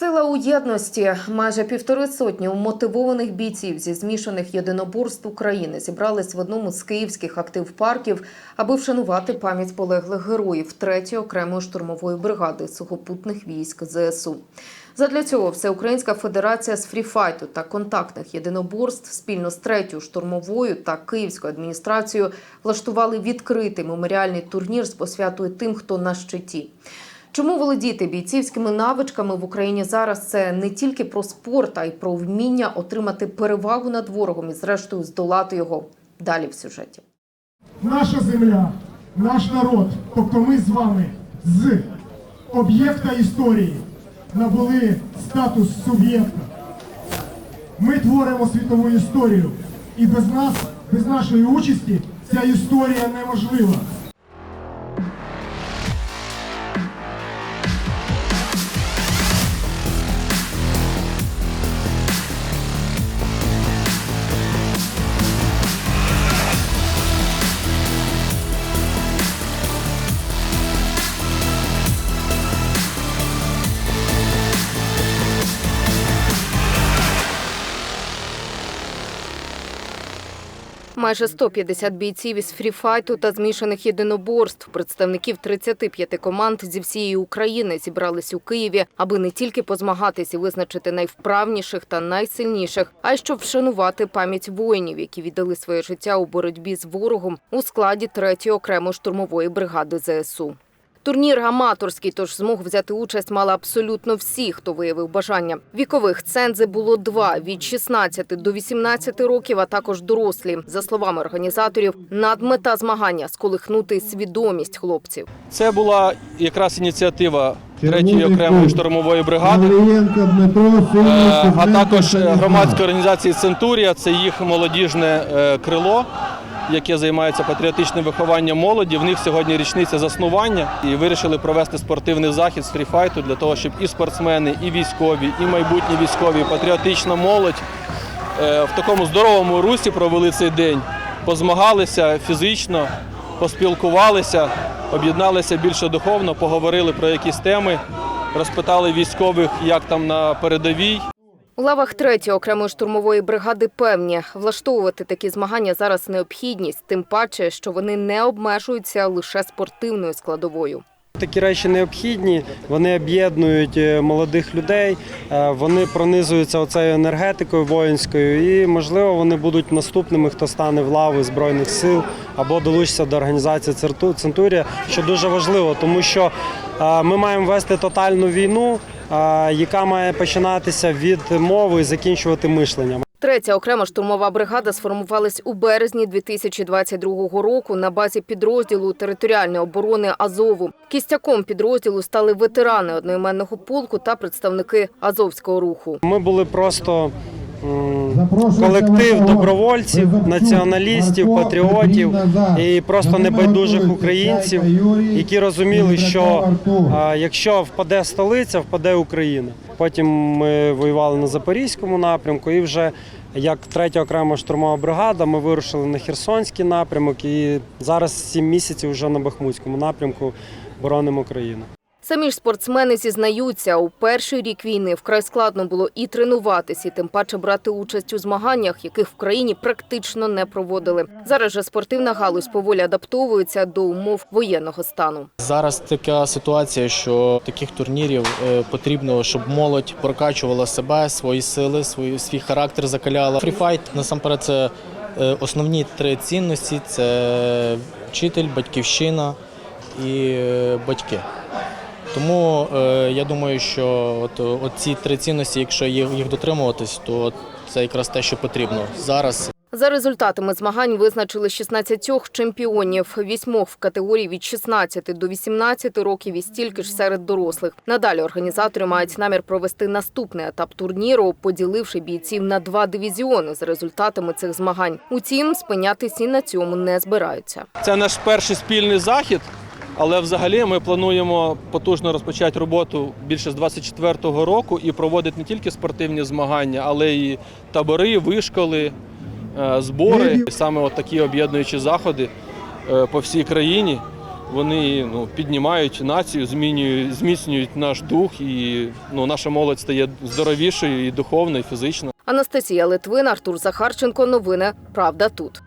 Сила у єдності. Майже півтори сотні мотивованих бійців зі змішаних єдиноборств України зібрались в одному з київських актив-парків, аби вшанувати пам'ять полеглих героїв 3-ї окремої штурмової бригади сухопутних військ ЗСУ. Задля цього Всеукраїнська федерація з фріфайту та контактних єдиноборств спільно з 3-ю штурмовою та київською адміністрацією влаштували відкритий меморіальний турнір з посвятою тим, хто на щиті. Чому володіти бійцівськими навичками в Україні зараз це не тільки про спорт, а й про вміння отримати перевагу над ворогом і, зрештою, здолати його далі в сюжеті. наша земля, наш народ, тобто ми з вами з об'єкта історії набули статус суб'єкта. Ми творимо світову історію, і без нас, без нашої участі, ця історія неможлива. Майже 150 бійців із фріфайту та змішаних єдиноборств, представників 35 команд зі всієї України зібрались у Києві, аби не тільки позмагатись і визначити найвправніших та найсильніших, а й щоб вшанувати пам'ять воїнів, які віддали своє життя у боротьбі з ворогом у складі 3-ї окремої штурмової бригади ЗСУ. Турнір аматорський, тож змог взяти участь мали абсолютно всі, хто виявив бажання. Вікових цензи було два від 16 до 18 років, а також дорослі. За словами організаторів, надмета змагання сколихнути свідомість хлопців. Це була якраз ініціатива 3-ї окремої штурмової бригади, е, а також громадської організації Центурія. Це їх молодіжне е, крило, яке займається патріотичним вихованням молоді. В них сьогодні річниця заснування і вирішили провести спортивний захід з фріфайту для того, щоб і спортсмени, і військові, і майбутні військові, і патріотична молодь е, в такому здоровому русі провели цей день, позмагалися фізично, поспілкувалися, об'єдналися більше духовно, поговорили про якісь теми, розпитали військових, як там на передовій. У лавах 3-ї окремої штурмової бригади певні, влаштовувати такі змагання зараз необхідність, тим паче, що вони не обмежуються лише спортивною складовою. Такі речі необхідні, вони об'єднують е, молодих людей, е, вони пронизуються оцею енергетикою воїнською, і можливо вони будуть наступними, хто стане в лави збройних сил або долучиться до організації «Церту- Центурія, що дуже важливо, тому що е, ми маємо вести тотальну війну, яка має починатися від мови і закінчувати мишленням. Третя окрема штурмова бригада сформувалась у березні 2022 року на базі підрозділу територіальної оборони Азову. Кістяком підрозділу стали ветерани одноіменного полку та представники Азовського руху. Ми були просто колектив добровольців, націоналістів, патріотів і просто небайдужих українців, які розуміли, що якщо впаде столиця, впаде Україна. Потім ми воювали на Запорізькому напрямку, і вже як третя окрема штурмова бригада, ми вирушили на Херсонський напрямок, і зараз сім місяців вже на Бахмутському напрямку боронимо Україну. Самі ж спортсмени зізнаються, у перший рік війни вкрай складно було і тренуватись, і тим паче брати участь у змаганнях, яких в країні практично не проводили. Зараз же спортивна галузь поволі адаптовується до умов воєнного стану. Зараз така ситуація, що таких турнірів е, потрібно, щоб молодь прокачувала себе, свої сили, свої, свій характер закаляла. Фріфайт насамперед це е, основні три цінності: це вчитель, батьківщина і е, батьки. Тому е, я думаю, що от, от ці три цінності, якщо їх, їх дотримуватись, то це якраз те, що потрібно зараз. За результатами змагань визначили 16 чемпіонів, вісьмох в категорії від 16 до 18 років і стільки ж серед дорослих. Надалі організатори мають намір провести наступний етап турніру, поділивши бійців на два дивізіони за результатами цих змагань. Утім, спинятись і на цьому не збираються. Це наш перший спільний захід, але взагалі ми плануємо потужно розпочати роботу більше з 24-го року і проводити не тільки спортивні змагання, але й табори, вишколи, е, збори. І Саме от такі об'єднуючі заходи е, по всій країні. Вони ну, піднімають націю, змінюють, зміцнюють наш дух, і ну, наша молодь стає здоровішою і духовно, і фізично. Анастасія Литвин, Артур Захарченко. Новини Правда тут.